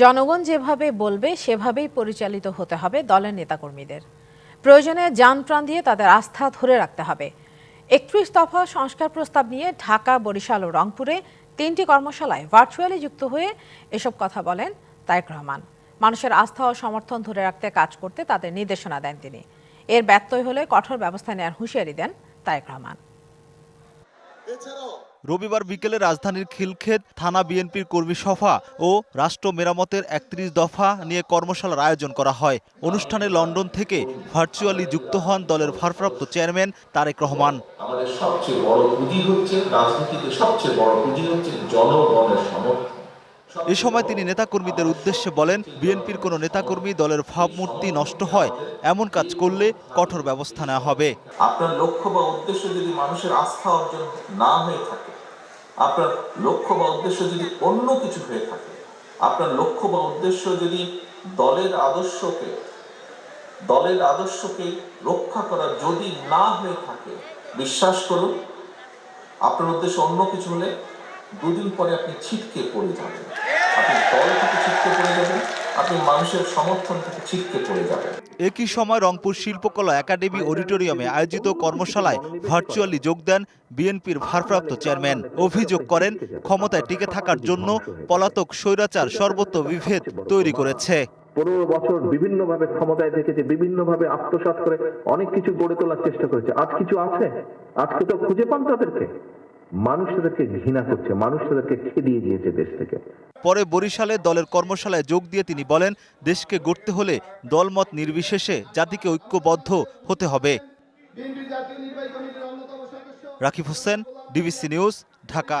জনগণ যেভাবে বলবে, সেভাবেই পরিচালিত হতে হবে দলের নেতাকর্মীদের। প্রয়োজনে যান প্রাণ দিয়ে তাদের আস্থা ধরে রাখতে হবে। একত্রিশ দফা সংস্কার প্রস্তাব নিয়ে ঢাকা, বরিশাল ও রংপুরে তিনটি কর্মশালায় ভার্চুয়ালি যুক্ত হয়ে এসব কথা বলেন তায়েক রহমান। মানুষের আস্থা ও সমর্থন ধরে রাখতে কাজ করতে তাদের নির্দেশনা দেন তিনি। এর ব্যত্যয় হলে কঠোর ব্যবস্থা নেওয়ার হুঁশিয়ারি দেন তায়েক রহমান। রবিবার বিকেলে রাজধানীর খিলক্ষেত থানা বিএনপির কর্মী সভা ও রাষ্ট্র মেরামতের একত্রিশ দফা নিয়ে কর্মশালার আয়োজন করা হয়। অনুষ্ঠানে লন্ডন থেকে ভার্চুয়ালি যুক্ত হন দলের ভারপ্রাপ্ত চেয়ারম্যান তারেক রহমান। আমাদের সবচেয়ে বড় পুঁজি হচ্ছে রাজনীতিতে সবচেয়ে বড় পুঁজি হচ্ছে জনগণের সমর্থন। এ সময় তিনি নেতাকর্মীদের উদ্দেশ্যে বলেন বিএনপির কোনো নেতাকর্মী দলের ভাবমূর্তি নষ্ট হয় এমন কাজ করলে কঠোর ব্যবস্থা নেওয়া হবে। আপনার লক্ষ্য বা উদ্দেশ্য যদি মানুষের আস্থা অর্জন না হয়ে থাকে আপনার লক্ষ্য বা উদ্দেশ্য যদি অন্য কিছু হয়ে থাকে, আপনার লক্ষ্য বা উদ্দেশ্য যদি দলের আদর্শকে দলের আদর্শকে রক্ষা করা যদি না হয়ে থাকে, বিশ্বাস করুন, আপনার উদ্দেশ্য অন্য কিছু হলে দুদিন পরে আপনি ছিটকে পড়ে যাবেন। আপনি দল থেকে ছিটকে পড়ে যাবেন আপনি মানুষের সমর্থন থেকে ছিটকে পড়ে যাবেন। একই সময় রংপুর শিল্পকলা একাডেমি অডিটোরিয়ামে আয়োজিত কর্মশালায় ভার্চুয়ালি যোগ দেন বিএনপির ভারপ্রাপ্ত চেয়ারম্যান। অভিযোগ করেন ক্ষমতায় টিকে থাকার জন্য পলাতক স্বৈরাচার সর্বত্র বিভেদ তৈরি করেছে। পনেরো বছর বিভিন্নভাবে ক্ষমতায় থেকেছে বিভিন্নভাবে আত্মসাৎ করে অনেক কিছু গড়ে তোলার চেষ্টা করেছে। আজ কিছু আছে? আজকে তো খুঁজে পান তাদেরকে? মানুষ তাদেরকে ঘৃণা করছে মানুষ তাদেরকে খেদিয়ে দিয়েছে দেশ থেকে। পরে বরিশালে দলের কর্মশালায় যোগ দিয়ে তিনি বলেন, দেশকে গড়তে হলে দলমত নির্বিশেষে জাতিকে ঐক্যবদ্ধ হতে হবে। Rakib Hossain, DBC news, Dhaka.